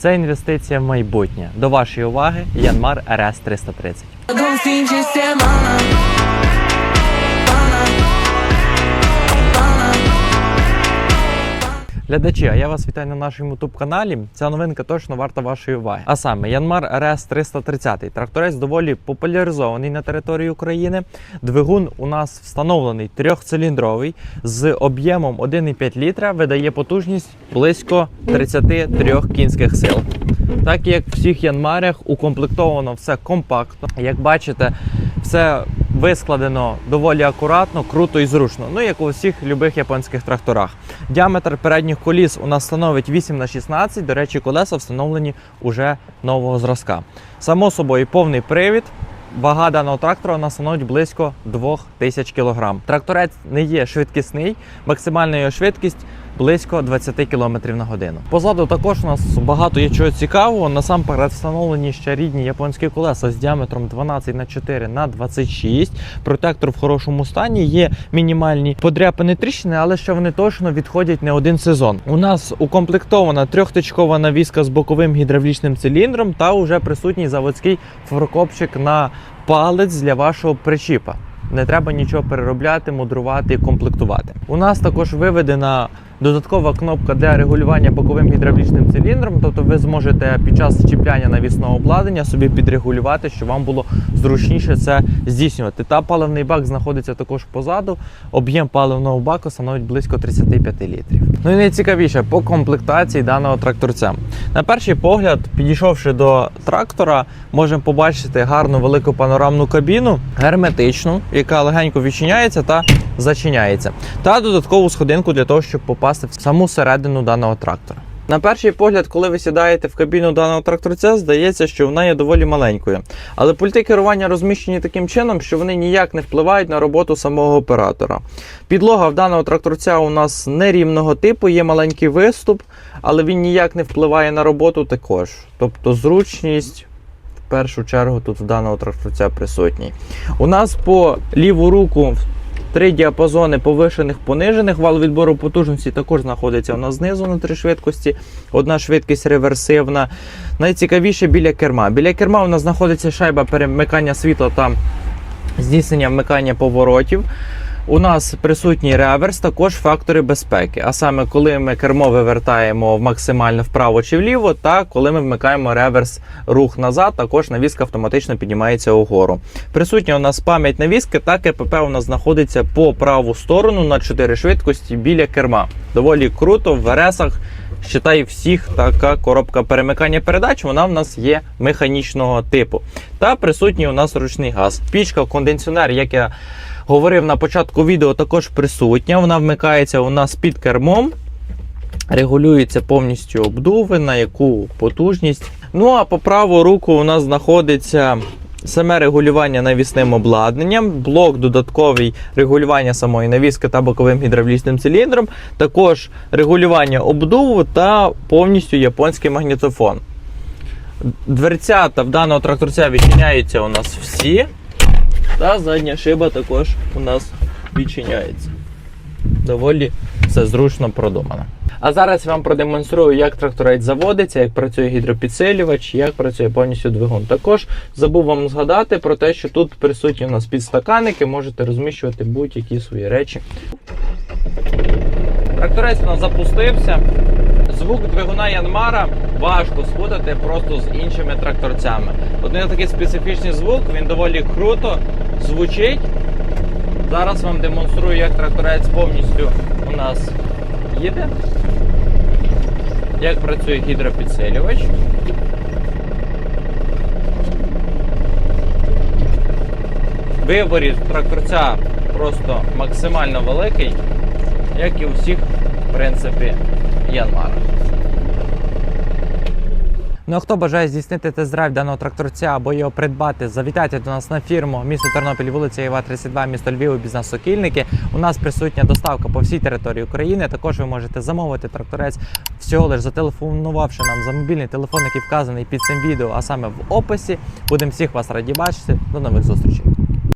Це інвестиція в майбутнє. До вашої уваги Янмар РС 330. Глядачі, а я вас вітаю на нашому youtube каналі. Ця новинка точно варта вашої уваги. А саме Янмар РС 330. Тракторець доволі популяризований на території України. Двигун у нас встановлений трьохциліндровий з об'ємом 1,5 літра, видає потужність близько 33 кінських сил. Так як в всіх Янмарях укомплектовано все компактно. Як бачите, все вискладено доволі акуратно, круто і зручно. Ну як у всіх любих японських тракторах. Діаметр передніх коліс у нас становить 8 на 16. До речі, колеса встановлені уже нового зразка. Само собою, повний привід. Вага даного трактора нас становить близько 2000 кг. Тракторець не є швидкісний, максимальна його швидкість близько 20 км на годину. Позаду також у нас багато є чого цікавого. Насамперед встановлені ще рідні японські колеса з діаметром 12 на 4 на 26. Протектор в хорошому стані. Є мінімальні подряпини тріщини, але ще вони точно відходять не один сезон. У нас укомплектована трьохтичкова навіска з боковим гідравлічним циліндром та вже присутній заводський форкопчик на палець для вашого причіпа. Не треба нічого переробляти, мудрувати і комплектувати. У нас також виведена додаткова кнопка для регулювання боковим гідравлічним циліндром. Тобто ви зможете під час чіпляння навісного обладнання собі підрегулювати, щоб вам було зручніше це здійснювати. Та паливний бак знаходиться також позаду. Об'єм паливного баку становить близько 35 літрів. Ну і найцікавіше по комплектації даного тракторця. На перший погляд, підійшовши до трактора, можемо побачити гарну велику панорамну кабіну, герметичну, яка легенько відчиняється та зачиняється, та додаткову сходинку для того, щоб попасти в саму середину даного трактора. На перший погляд, коли ви сідаєте в кабіну даного тракторця, здається, що вона є доволі маленькою. Але пульти керування розміщені таким чином, що вони ніяк не впливають на роботу самого оператора. Підлога в даного тракторця у нас нерівного типу, є маленький виступ, але він ніяк не впливає на роботу також. Тобто зручність. В першу чергу тут в даного тракторця присутній. У нас по ліву руку три діапазони повишених понижених. Вал відбору потужності також знаходиться у нас знизу на три швидкості. Одна швидкість реверсивна. Найцікавіше біля керма. Біля керма у нас знаходиться шайба перемикання світла та здійснення вмикання поворотів. У нас присутній реверс, також фактори безпеки. А саме, коли ми кермо вивертаємо максимально вправо чи вліво, та коли ми вмикаємо реверс рух назад, також навіска автоматично піднімається угору. Присутня у нас пам'ять навіски, та КПП у нас знаходиться по праву сторону на 4 швидкості біля керма. Доволі круто в РСах. Считай всіх така коробка перемикання передач, вона в нас є механічного типу. Та присутній у нас ручний газ. Пічка, кондиціонер, як я говорив на початку відео, також присутня. Вона вмикається у нас під кермом. Регулюється повністю обдуви, на яку потужність. Ну а по праву руку у нас знаходиться саме регулювання навісним обладнанням, блок додатковий регулювання самої навіски та боковим гідравлічним циліндром, також регулювання обдуву та повністю японський магнітофон. Дверцята в даного тракторця відчиняються у нас всі. Та задня шиба також у нас відчиняється. Доволі все зручно продумано. А зараз я вам продемонструю, як тракторець заводиться, як працює гідропідсилювач, як працює повністю двигун. Також забув вам згадати про те, що тут присутні у нас підстаканники, можете розміщувати будь-які свої речі. Тракторець у нас запустився. Звук двигуна Янмара важко сходити просто з іншими тракторцями. Один такий специфічний звук, він доволі круто звучить. Зараз вам демонструю, як тракторець повністю у нас їде. Як працює гідропідсилювач. Виборі тракторця просто максимально великий, як і у всіх, в принципі, Янмарах. Ну а хто бажає здійснити тест-драйв даного тракторця або його придбати, завітайте до нас на фірму місто Тернопіль, вулиця Іва 32, місто Львів, бізнес Сокільники. У нас присутня доставка по всій території України. Також ви можете замовити тракторець всього лиш зателефонувавши нам за мобільний телефон, який вказаний під цим відео, а саме в описі. Будемо всіх вас раді бачити. До нових зустрічей.